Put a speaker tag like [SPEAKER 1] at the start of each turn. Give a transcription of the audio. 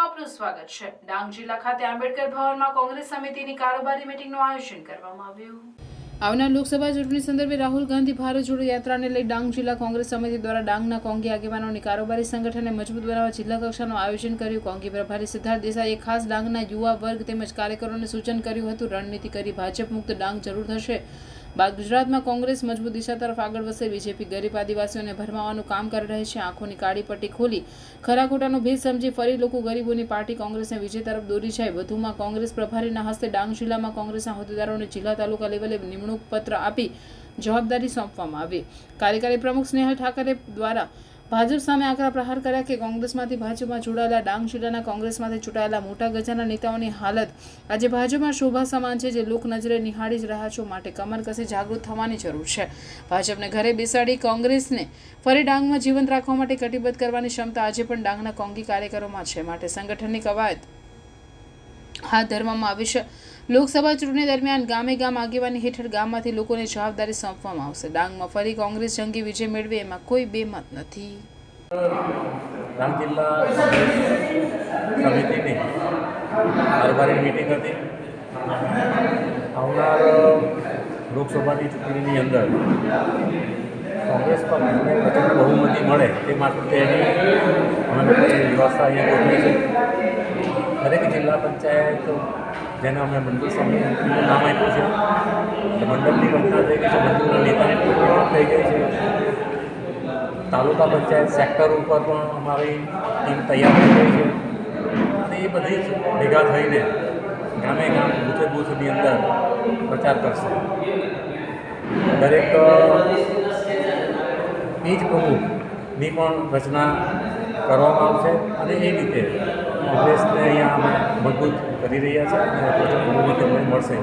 [SPEAKER 1] આપનું સ્વાગત છે. ડાંગ જિલ્લા ખાતે આંબેડકર ભવનમાં કોંગ્રેસ સમિતિની કારોબારી મીટિંગનું આયોજન કરવામાં આવ્યું. આવનાર લોકસભા ચૂંટણી સંદર્ભે રાહુલ ગાંધી ભારત જોડો યાત્રાને લઈ ડાંગ જિલ્લા કોંગ્રેસ સમિતિ દ્વારા ડાંગના કોંગી આગેવાનોની કારોબારી સંગઠનને મજબૂત બનાવવા જિલ્લા કક્ષાનું આયોજન કર્યું. કોંગી પ્રભારી સિદ્ધાર્થ દેસાઈએ ખાસ ડાંગના યુવા વર્ગ તેમજ કાર્યકરોને સૂચન કર્યું હતું, રણનીતિ કરી ભાજપ મુક્ત ડાંગ જરૂર થશે. ગુજરાતમાં કોંગ્રેસ મજબૂત દિશા તરફ આગળ વધશે. બીજેપી ગરીબ આદિવાસીઓને ભરમાવાનું કામ કરી રહી છે. આંખોની કાળી પટ્ટી ખોલી ખરા ખોટાનો ભેદ સમજી ફરી લોકો ગરીબોની પાર્ટી કોંગ્રેસને વિજય તરફ દોરી જાય. વધુમાં કોંગ્રેસ પ્રભારીના હસ્તે ડાંગ જિલ્લામાં કોંગ્રેસના હોદ્દેદારોને જિલ્લા તાલુકા લેવલે નિમણૂક પત્ર આપી જવાબદારી સોંપવામાં આવી. કાર્યકારી પ્રમુખ સ્નેહલ ઠાકરે દ્વારા ભાજપ સામે આકરા પ્રહાર કર્યા કે કોંગ્રેસમાંથી ભાજપમાં જોડાયેલા ડાંગ જિલ્લાના કોંગ્રેસમાંથી ચૂંટાયેલા મોટા ગજાના નેતાઓની હાલત. આજે ભાજપમાં શોભા સમાન છે જે લોક નજરે નિહાળી જ રહ્યા છો માટે કમર કસે જાગૃત થવાની જરૂર છે. ભાજપને ઘરે બેસાડી કોંગ્રેસને ફરી ડાંગમાં જીવંત રાખવા માટે કટિબદ્ધ કરવાની ક્ષમતા આજે પણ ડાંગના કોંગી કાર્યકરોમાં છે. માટે સંગઠનની કવાયત હાથ ધરવામાં આવી છે. લોકસભા ચૂંટણી દરમિયાન ગામે ગામ આગેવાની હેઠળ ગામમાંથી લોકોને જવાબદારી સોંપવામાં આવશે. ડાંગમાં ફરી કોંગ્રેસ જંગી વિજય મેળવે, એમાં કોઈ બેમત નથી.
[SPEAKER 2] ડાંગ જિલ્લા સમિતિની કારોબારી મિટિંગ હતી. આવનાર લોકસભાની ચૂંટણીની અંદર કોંગ્રેસ પક્ષને પ્રચંડ બહુમતી મળે તે માટેની અમે લોકોએ વ્યવસ્થા અહીંયા ગોઠવી છે. દરેક જિલ્લા પંચાયત, જેને અમે મંડળ સમિતિનું નામ આપ્યું છે મંડળની ઘટના થઈ ગઈ છે, મંડળના નેતાની થઈ ગઈ છે. તાલુકા પંચાયત સેક્ટર ઉપર પણ અમારી ટીમ તૈયાર થઈ ગઈ છે. અને એ બધી જ ભેગા થઈને ગામે ગામ, બૂથે બૂથની અંદર પ્રચાર કરશે. દરેક બીજ પ્રમુખની પણ રચના કરવામાં આવશે અને એ રીતે કોંગ્રેસને અહીંયા અમે મજબૂત કરી રહ્યા છે અને અમને મળશે.